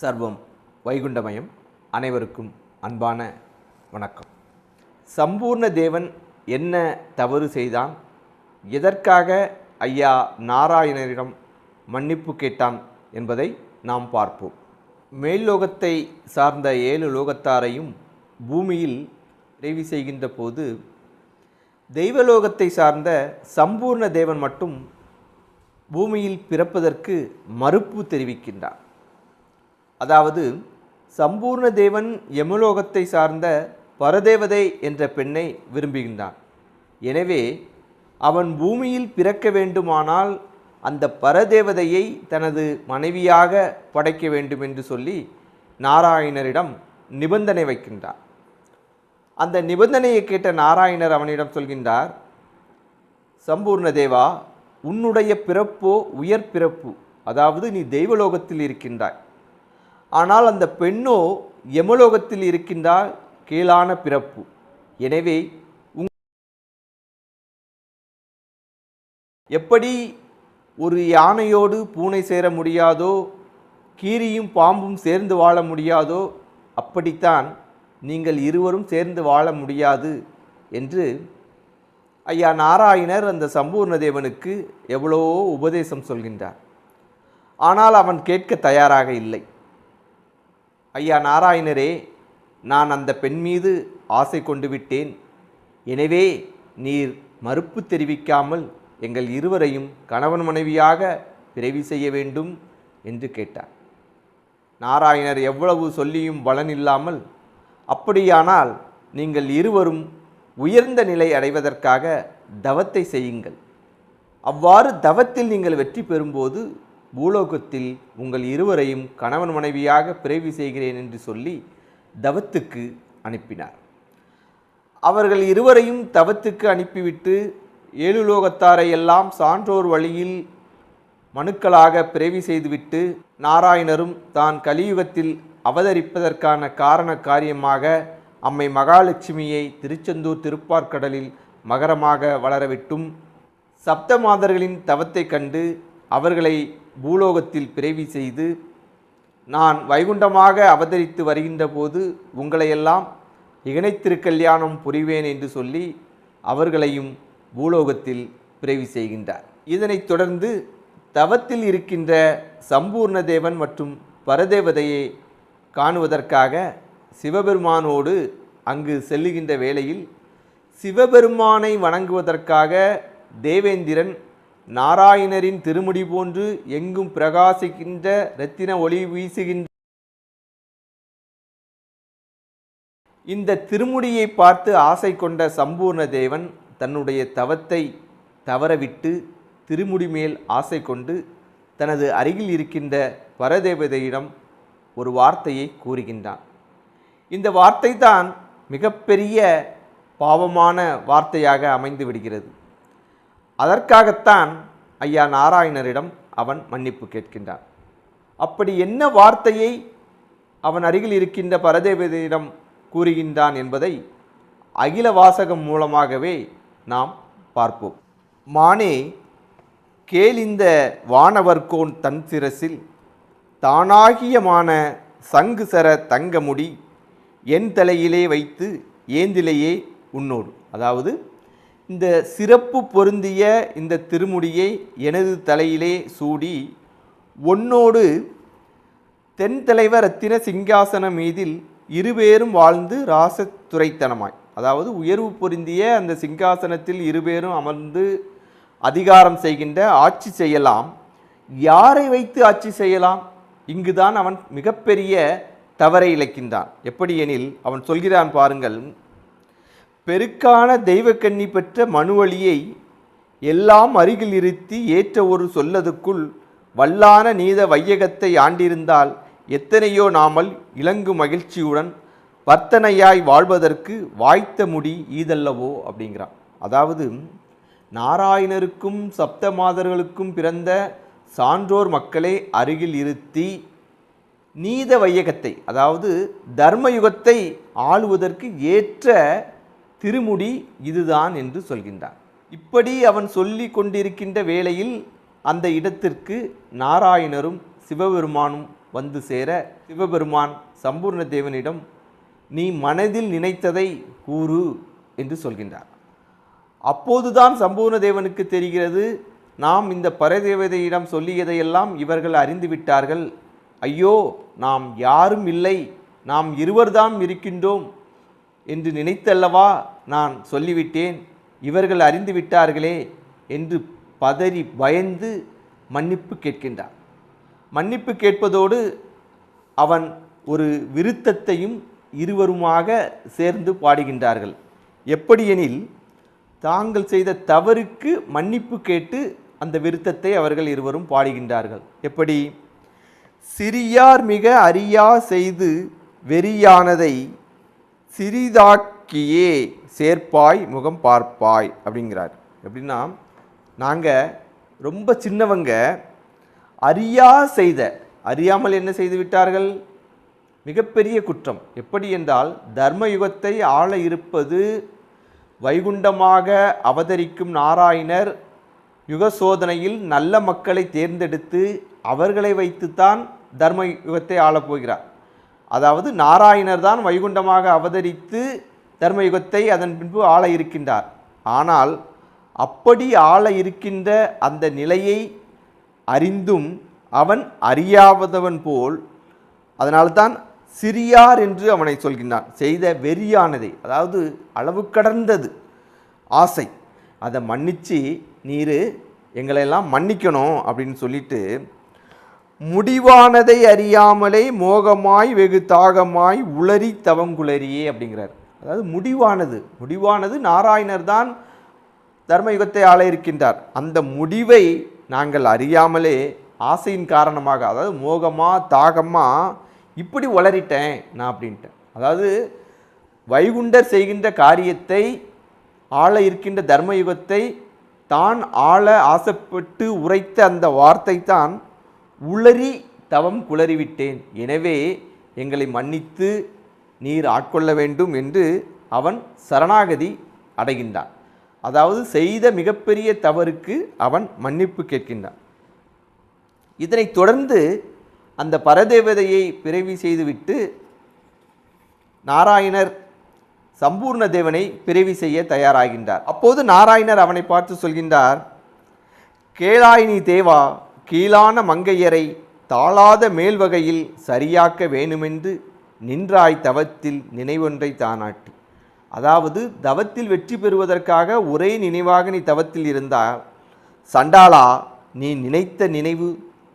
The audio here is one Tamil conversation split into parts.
சர்வம் வைகுண்டமயம் அனைவருக்கும் அன்பான வணக்கம். சம்பூர்ண தேவன் என்ன தவறு செய்தான்? எதற்காக ஐயா நாராயணரிடம் மன்னிப்பு கேட்டான் என்பதை நாம் பார்ப்போம். மேல் லோகத்தை சார்ந்த ஏழு லோகத்தாரையும் பூமியில் நிறைவு செய்கின்ற போது தெய்வலோகத்தை சார்ந்த சம்பூர்ண தேவன் மட்டும் பூமியில் பிறப்பதற்கு மறுப்பு தெரிவிக்கின்றார். அதாவது சம்பூர்ண தேவன் யமலோகத்தை சார்ந்த பரதேவதை என்ற பெண்ணை விரும்புகின்றான். எனவே அவன் பூமியில் பிறக்க வேண்டுமானால் அந்த பரதேவதையை தனது மனைவியாக படைக்க வேண்டும் என்று சொல்லி நாராயணரிடம் நிபந்தனை வைக்கின்றார் அந்த நிபந்தனையை கேட்ட நாராயணர் அவனிடம் சொல்கின்றார் சம்பூர்ண தேவா உன்னுடைய பிறப்போ உயர் பிறப்பு அதாவது நீ தெய்வலோகத்தில் இருக்கின்றாய். ஆனால் அந்த பெண்ணோ யமலோகத்தில் இருக்கின்றால் கீழான பிறப்பு. எனவே உங் எப்படி ஒரு யானையோடு பூனை சேர முடியாதோ கீரியும் பாம்பும் சேர்ந்து வாழ முடியாதோ அப்படித்தான் நீங்கள் இருவரும் சேர்ந்து வாழ முடியாது என்று ஐயா நாராயணர் அந்த சம்பூர்ண தேவனுக்கு எவ்வளவோ உபதேசம் சொல்கின்றார். ஆனால் அவன் கேட்க தயாராக இல்லை. ஐயா நாராயணரே நான் அந்த பெண் மீது ஆசை கொண்டு விட்டேன். எனவே நீர் மறுப்பு தெரிவிக்காமல் எங்கள் இருவரையும் கணவன் மனைவியாக பிறவி செய்ய வேண்டும் என்று கேட்டார். நாராயணர் எவ்வளவு சொல்லியும் பலன் இல்லாமல் அப்படியானால் நீங்கள் இருவரும் உயர்ந்த நிலை அடைவதற்காக தவத்தை செய்யுங்கள். அவ்வாறு தவத்தில் நீங்கள் வெற்றி பெறும்போது பூலோகத்தில் உங்கள் இருவரையும் கணவன் மனைவியாக பிறவி செய்கிறேன் என்று சொல்லி தவத்துக்கு அனுப்பினார். அவர்கள் இருவரையும் தவத்துக்கு அனுப்பிவிட்டு ஏழு லோகத்தாரை எல்லாம் சான்றோர் வழியில் மனுக்களாக பிறவி செய்துவிட்டு நாராயணரும் தான் கலியுகத்தில் அவதரிப்பதற்கான காரண காரியமாக அம்மை மகாலட்சுமியை திருச்செந்தூர் திருப்பார்க்கடலில் மகரமாக வளரவிட்டும் சப்த மாதர்களின் தவத்தை கண்டு அவர்களை பூலோகத்தில் பிறவி செய்து நான் வைகுண்டமாக அவதரித்து வருகின்ற போது உங்களையெல்லாம் இகனைத்திருக்கல்யாணம் புரிவேன் என்று சொல்லி அவர்களையும் பூலோகத்தில் பிறவி செய்கின்றார். இதனைத் தொடர்ந்து தவத்தில் இருக்கின்ற சம்பூர்ண தேவன் மற்றும் பரதேவதையை காணுவதற்காக சிவபெருமானோடு அங்கு செல்லுகின்ற வேளையில் சிவபெருமானை வணங்குவதற்காக தேவேந்திரன் நாராயணரின் திருமுடி போன்று எங்கும் பிரகாசிக்கின்ற இரத்தின ஒளி வீசுகின்ற இந்த திருமுடியை பார்த்து ஆசை கொண்ட சம்பூர்ண தேவன் தன்னுடைய தவத்தை தவறவிட்டு திருமுடி மேல் ஆசை கொண்டு தனது அருகில் இருக்கின்ற பரதேவதையிடம் ஒரு வார்த்தையை கூறுகின்றான். இந்த வார்த்தை தான் மிகப்பெரிய பாவமான வார்த்தையாக அமைந்து விடுகிறது. அதற்காகத்தான் ஐயா நாராயணரிடம் அவன் மன்னிப்பு கேட்கின்றான். அப்படி என்ன வார்த்தையை அவன் அருகில் இருக்கின்ற பரதேவதையிடம் கூறுகின்றான் என்பதை அகில வாசகம் மூலமாகவே நாம் பார்ப்போம். மானே கேளிந்த வானவர்கோன் தன் சிரசில் தானாகியமான சங்கு சர தங்கமுடி என் தலையிலே வைத்து ஏந்திலேயே உன்னோடு. அதாவது இந்த சிறப்பு பொருந்திய இந்த திருமுடியை எனது தலையிலே சூடி உன்னோடு தென் தலைவர் ரத்தின சிங்காசனம் மீதில் இருபேரும் வாழ்ந்து ராசத்துறைத்தனமாய் அதாவது உயர்வு பொருந்திய அந்த சிங்காசனத்தில் இருபேரும் அமர்ந்து அதிகாரம் செய்கின்ற ஆட்சி செய்யலாம். யாரை வைத்து ஆட்சி செய்யலாம்? இங்குதான் அவன் மிகப்பெரிய தவறை இழைக்கின்றான். எப்படி எனில் அவன் சொல்கிறான் பாருங்கள் பெருக்கான தெய்வக்கண்ணி பெற்ற மனுவழியை எல்லாம் அருகில் இருத்தி ஏற்ற ஒரு சொல்லதுக்குள் வல்லான நீத வையகத்தை ஆண்டிருந்தால் எத்தனையோ நாமல் இலங்கு மகிழ்ச்சியுடன் வர்த்தனையாய் வாழ்வதற்கு வாய்த்த முடி ஈதல்லவோ? அப்படிங்கிறான். அதாவது நாராயணருக்கும் சப்தமாதர்களுக்கும் பிறந்த சான்றோர் மக்களை அருகில் இருத்தி நீத வையகத்தை அதாவது தர்மயுகத்தை ஆளுவதற்கு ஏற்ற திருமுடி இதுதான் என்று சொல்கின்றார். இப்படி அவன் சொல்லி கொண்டிருக்கின்ற வேளையில் அந்த இடத்திற்கு நாராயணரும் சிவபெருமானும் வந்து சேர சிவபெருமான் சம்பூர்ண தேவனிடம் நீ மனதில் நினைத்ததை கூறு என்று சொல்கின்றார். அப்போதுதான் சம்பூர்ண தேவனுக்கு தெரிகிறது நாம் இந்த பரதேவதையிடம் சொல்லியதையெல்லாம் இவர்கள் அறிந்து விட்டார்கள் ஐயோ நாம் யாரும் இல்லை. நாம் இருவர்தாம் இருக்கின்றோம் என்று நினைத்தல்லவா நான் சொல்லிவிட்டேன். இவர்கள் அறிந்து விட்டார்களே என்று பதறி பயந்து மன்னிப்பு கேட்கின்றான் மன்னிப்பு கேட்பதோடு அவன் ஒரு விருத்தத்தையும் இருவருமாக சேர்ந்து பாடுகின்றார்கள். எப்படியெனில் தாங்கள் செய்த தவறுக்கு மன்னிப்பு கேட்டு அந்த விருத்தத்தை அவர்கள் இருவரும் பாடுகின்றார்கள். எப்படி? சிறியார் மிக அறியா செய்து வெறியானதை சிறிதாக்கியே சேர்ப்பாய் முகம் பார்ப்பாய் அப்படிங்கிறார். எப்படின்னா நாங்கள் ரொம்ப சின்னவங்க அறியா செய்த அறியாமல் என்ன செய்து விட்டார்கள்? மிகப்பெரிய குற்றம். எப்படி என்றால் தர்மயுகத்தை ஆள இருப்பது வைகுண்டமாக அவதரிக்கும் நாராயணர் யுக சோதனையில் நல்ல மக்களை தேர்ந்தெடுத்து அவர்களை வைத்துத்தான் தர்ம யுகத்தை ஆளப்போகிறார். அதாவது நாராயணர் தான் வைகுண்டமாக அவதரித்து தர்மயுகத்தை அதன் பின்பு ஆள இருக்கின்றார். ஆனால் அப்படி ஆள இருக்கின்ற அந்த நிலையை அறிந்தும் அவன் அறியாதவன் போல் அதனால்தான் சிறியார் என்று அவனை சொல்கின்றான். செய்த வெறியானதை அதாவது அளவு கடந்தது ஆசை. அதை மன்னித்து நீர் எங்களையெல்லாம் மன்னிக்கணும் அப்படின்னு சொல்லிட்டு முடிவானதை அறியாமலே மோகமாய் வெகு தாகமாய் உளறி தவங்குளறியே அப்படிங்கிறார். அதாவது முடிவானது. முடிவானது நாராயணர் தான் தர்மயுகத்தை ஆள இருக்கின்றார் அந்த முடிவை நாங்கள் அறியாமலே ஆசையின் காரணமாக அதாவது மோகமாக தாகமாக இப்படி உளறிட்டேன் நான் அப்படின்ட்டேன். அதாவது வைகுண்டர் செய்கின்ற காரியத்தை ஆள இருக்கின்ற தர்மயுகத்தை தான் ஆள ஆசைப்பட்டு உரைத்த அந்த வார்த்தை தான் உளறி தவம் குளறிவிட்டேன். எனவே எங்களை மன்னித்து நீர் ஆட்கொள்ள வேண்டும் என்று அவன் சரணாகதி அடைகின்றான். அதாவது செய்த மிகப்பெரிய தவறுக்கு அவன் மன்னிப்பு கேட்கின்றான். இதனைத் தொடர்ந்து அந்த பரதேவதையை பிறவி செய்துவிட்டு நாராயணர் சம்பூர்ண தேவனை பிறவி செய்ய தயாராகின்றார். அப்போது நாராயணர் அவனை பார்த்து சொல்கின்றார் கேளாயினி தேவா கீழான மங்கையரை தாளாத மேல் வகையில் சரியாக்க வேணுமென்று நின்றாய் தவத்தில் நினைவொன்றை தானாட்டி. அதாவது தவத்தில் வெற்றி பெறுவதற்காக ஒரே நினைவாக நீ தவத்தில் இருந்தால் சண்டாளா நீ நினைத்த நினைவு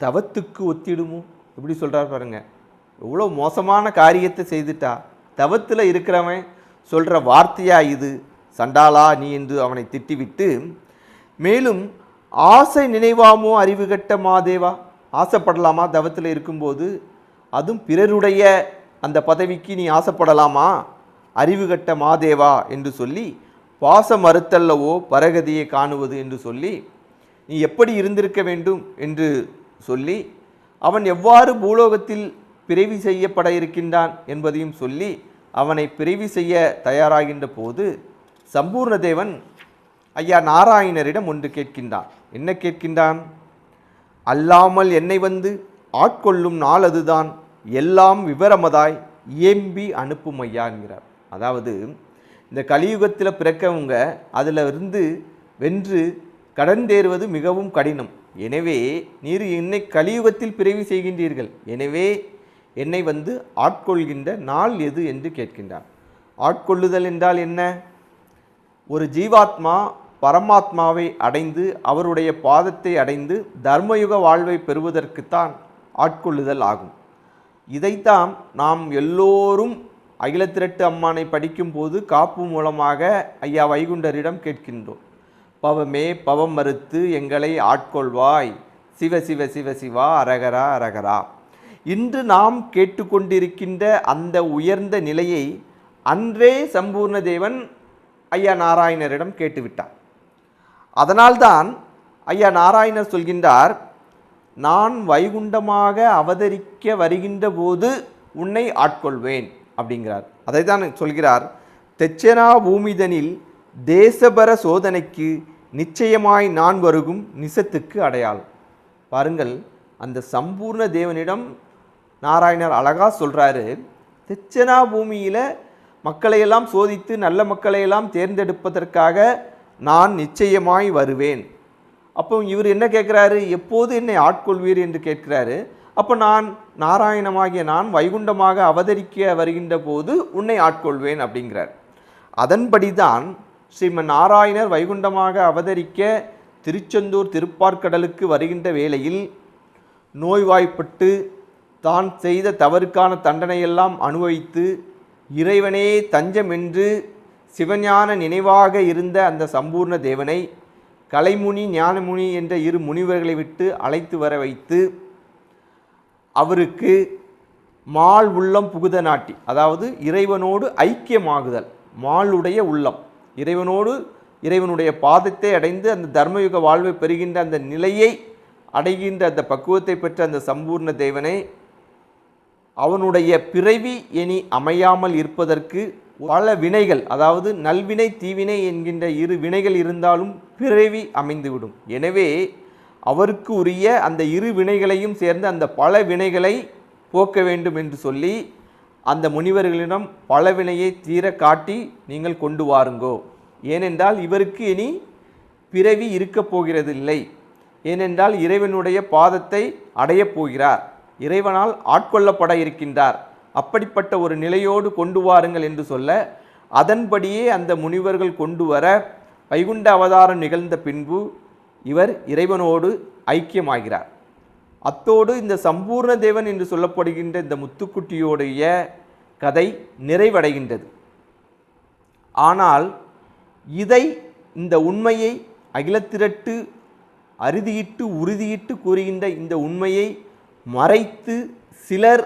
தவத்துக்கு ஒத்திடுமோ? எப்படி சொல்கிறார் பாருங்கள் எவ்வளோ மோசமான காரியத்தை செய்துட்டா. தவத்தில் இருக்கிறவன் சொல்கிற வார்த்தையா இது? சண்டாளா நீ என்று அவனை திட்டிவிட்டு மேலும் ஆசை நினைவாமோ அறிவு கட்ட மாதேவா? ஆசைப்படலாமா தவத்தில் இருக்கும்போது? அதுவும் பிறருடைய அந்த பதவிக்கு நீ ஆசைப்படலாமா? அறிவு கட்ட மாதேவா? என்று சொல்லி பாச மறுத்தல்லவோ பரகதியை காணுவது? என்று சொல்லி நீ எப்படி இருந்திருக்க வேண்டும்? என்று சொல்லி அவன் எவ்வாறு பூலோகத்தில் பிறவி செய்யப்பட இருக்கின்றான்? என்பதையும் சொல்லி அவனை பிரிவு செய்ய தயாராகின்ற போது சம்பூர்ண தேவன் ஐயா நாராயணரிடம் ஒன்று கேட்கின்றான். என்ன கேட்கின்றான்? அல்லாமல் என்னை வந்து ஆட்கொள்ளும் நாள் அதுதான். எல்லாம் விவரமதாய் ஏம்பி அனுப்பும் ஐயா என்கிறார். அதாவது இந்த கலியுகத்தில் பிறக்கவங்க அதில் இருந்து வென்று கடந்தேறுவது மிகவும் கடினம். எனவே நீர் என்னை கலியுகத்தில் பிறவி செய்கின்றீர்கள். எனவே என்னை வந்து ஆட்கொள்கின்ற நாள் எது என்று கேட்கின்றான் ஆட்கொள்ளுதல் என்றால் என்ன? ஒரு ஜீவாத்மா பரமாத்மாவை அடைந்து அவருடைய பாதத்தை அடைந்து தர்மயுக வாழ்வை பெறுவதற்குத்தான் ஆட்கொள்ளுதல் ஆகும். இதைத்தான் நாம் எல்லோரும் அகிலத்திரட்டு அம்மானை படிக்கும்போது காப்பு மூலமாக ஐயா வைகுண்டரிடம் கேட்கின்றோம். பவமே பவம் மறுத்து எங்களை ஆட்கொள்வாய். சிவ சிவ சிவ சிவா அரகரா அரகரா. இன்று நாம் கேட்டுக்கொண்டிருக்கின்ற அந்த உயர்ந்த நிலையை அன்றே சம்பூர்ண தேவன் ஐயா நாராயணரிடம் கேட்டுவிட்டார். அதனால்தான் ஐயா நாராயணர் சொல்கின்றார் நான் வைகுண்டமாக அவதரிக்க வருகின்ற போது உன்னை ஆட்கொள்வேன் அப்படிங்கிறார். அதை தான் சொல்கிறார் தெச்சனா பூமிதனில் தேசபர சோதனைக்கு நிச்சயமாய் நான் வருகும் நிசத்துக்கு அடையாளம். பாருங்கள் அந்த சம்பூர்ண தேவனிடம் நாராயணர் அழகாக சொல்கிறாரு தெச்சனா பூமியில் மக்களையெல்லாம் சோதித்து நல்ல மக்களையெல்லாம் தேர்ந்தெடுப்பதற்காக நான் நிச்சயமாய் வருவேன். அப்போ இவர் என்ன கேட்குறாரு? எப்போது என்னை ஆட்கொள்வீர்? என்று கேட்கிறாரு. அப்போ நான் நாராயணமாகிய நான் வைகுண்டமாக அவதரிக்க வருகின்ற போது உன்னை ஆட்கொள்வேன் அப்படிங்கிறார். அதன்படி தான் ஸ்ரீமன் நாராயணர் வைகுண்டமாக அவதரிக்க திருச்செந்தூர் திருப்பார்கடலுக்கு வருகின்ற வேளையில் நோய்வாய்ப்பட்டு தான் செய்த தவறுக்கான தண்டனையெல்லாம் அனுபவித்து இறைவனே தஞ்சம் என்று சிவஞான நினைவாக இருந்த அந்த சம்பூர்ண தேவனை கலைமுனி ஞானமுனி என்ற இரு முனிவர்களை விட்டு அழைத்து வர வைத்து அவருக்கு மால் உள்ளம் புகுத நாட்டி அதாவது இறைவனோடு ஐக்கியமாகுதல் மாளுடைய உள்ளம். இறைவனோடு இறைவனுடைய பாதத்தை அடைந்து அந்த தர்மயுக வாழ்வை பெறுகின்ற அந்த நிலையை அடைகின்ற அந்த பக்குவத்தை பெற்ற அந்த சம்பூர்ண தேவனை அவனுடைய பிறவி இனி அமையாமல் இருப்பதற்கு பல வினைகள் அதாவது நல்வினை தீவினை என்கின்ற இரு வினைகள் இருந்தாலும் பிறவி அமைந்துவிடும். எனவே அவருக்கு உரிய அந்த இரு வினைகளையும் சேர்ந்து அந்த பல வினைகளை போக்க வேண்டும் என்று சொல்லி அந்த முனிவர்களிடம் பல வினையை தீர காட்டி நீங்கள் கொண்டு வாருங்கோ. ஏனென்றால் இவருக்கு இனி பிறவி இருக்கப் போகிறதில்லை. ஏனென்றால் இறைவனுடைய பாதத்தை அடையப் போகிறார். இறைவனால் ஆட்கொள்ளப்பட இருக்கின்றார். அப்படிப்பட்ட ஒரு நிலையோடு கொண்டு வாருங்கள் என்று சொல்ல அதன்படியே அந்த முனிவர்கள் கொண்டு வர வைகுண்ட அவதாரம் நிகழ்ந்த பின்பு இவர் இறைவனோடு ஐக்கியமாகிறார். அத்தோடு இந்த சம்பூர்ண தேவன் என்று சொல்லப்படுகின்ற இந்த முத்துக்குட்டியோடைய கதை நிறைவடைகின்றது. ஆனால் இதை இந்த உண்மையை அகிலத்திரட்டு அறுதியிட்டு உறுதியிட்டு கூறுகின்ற இந்த உண்மையை மறைத்து சிலர்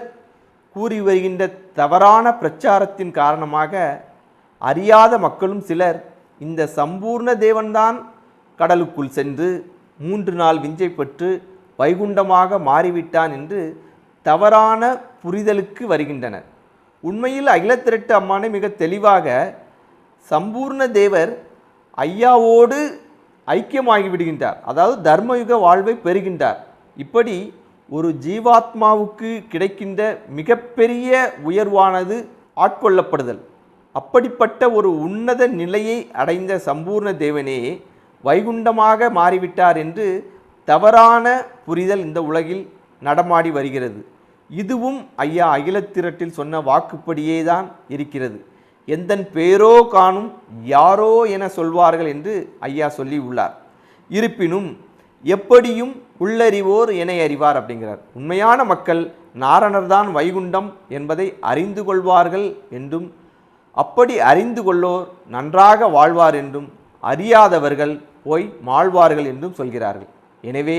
கூறி வருகின்ற தவறான பிரச்சாரத்தின் காரணமாக அறியாத மக்களும் சிலர் இந்த சம்பூர்ண தேவன்தான் கடலுக்குள் சென்று மூன்று நாள் விஞ்சை பெற்று வைகுண்டமாக மாறிவிட்டான் என்று தவறான புரிதலுக்கு வருகின்றனர். உண்மையில் அகிலத்திரட்டு அம்மானை மிக தெளிவாக சம்பூர்ண தேவர் ஐயாவோடு ஐக்கியமாகி விடுகின்றார். அதாவது தர்மயுக வாழ்வை பெறுகின்றார். இப்படி ஒரு ஜீவாத்மாவுக்கு கிடைக்கின்ற மிகப்பெரிய உயர்வானது ஆட்கொள்ளப்படுதல். அப்படிப்பட்ட ஒரு உன்னத நிலையை அடைந்த சம்பூர்ண தேவனே வைகுண்டமாக மாறிவிட்டார் என்று தவறான புரிதல் இந்த உலகில் நடமாடி வருகிறது. இதுவும் ஐயா அகிலத்திரட்டில் சொன்ன வாக்குப்படியே தான் இருக்கிறது. எந்தன் பேரோ காணும் யாரோ என சொல்வார்கள் என்று ஐயா சொல்லி உள்ளார். இருப்பினும் எப்படியும் உள்ளறிவோர் என அறிவார் அப்படிங்கிறார். உண்மையான மக்கள் நாரணர்தான் வைகுண்டம் என்பதை அறிந்து கொள்வார்கள் என்றும் அப்படி அறிந்து கொள்ளோர் நன்றாக வாழ்வார் என்றும் அறியாதவர்கள் போய் மாழ்வார்கள் என்றும் சொல்கிறார்கள். எனவே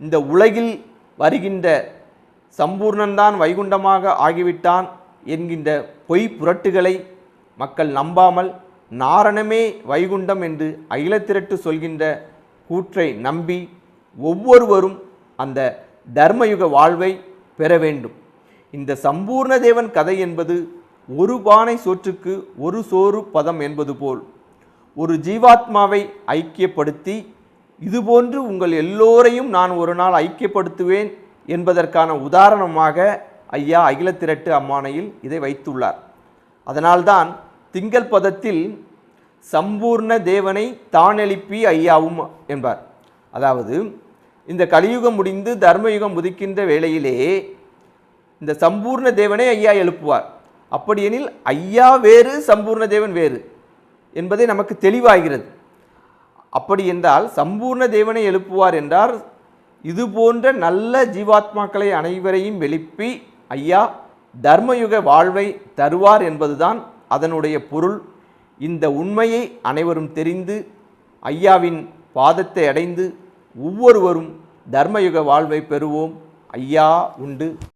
இந்த உலகில் வருகின்ற சம்பூர்ணன்தான் வைகுண்டமாக ஆகிவிட்டான் என்கின்ற பொய் புரட்டுகளை மக்கள் நம்பாமல் நாரணமே வைகுண்டம் என்று அகிலத்திரட்டு சொல்கின்ற கூற்றை நம்பி ஒவ்வொருவரும் அந்த தர்மயுக வாழ்வை பெற வேண்டும். இந்த சம்பூர்ண தேவன் கதை என்பது ஒரு பானை சோற்றுக்கு ஒரு சோறு பதம் என்பது போல். ஒரு ஜீவாத்மாவை ஐக்கியப்படுத்தி இதுபோன்று உங்கள் எல்லோரையும் நான் ஒரு நாள் ஐக்கியப்படுத்துவேன் என்பதற்கான உதாரணமாக ஐயா அகிலத்திரட்டு அம்மானையில் இதை வைத்துள்ளார். அதனால்தான் திங்கள் பதத்தில் சம்பூர்ண தேவனை தானெழுப்பி ஐயாவும் என்பார். அதாவது இந்த கலியுகம் முடிந்து தர்மயுகம் உதிக்கின்ற வேளையிலே இந்த சம்பூர்ண தேவனை ஐயா எழுப்புவார். அப்படியெனில் ஐயா வேறு சம்பூர்ண தேவன் வேறு என்பதை நமக்கு தெளிவாகிறது. அப்படி என்றால் சம்பூர்ண தேவனை எழுப்புவார் என்றார். இது போன்ற நல்ல ஜீவாத்மாக்களை அனைவரையும் எழுப்பி ஐயா தர்மயுக வாழ்வை தருவார் என்பதுதான் அதனுடைய பொருள். இந்த உண்மையை அனைவரும் தெரிந்து ஐயாவின் பாதத்தை அடைந்து ஒவ்வொருவரும் தர்மயுக வாழ்வை பெறுவோம். ஐயா உண்டு.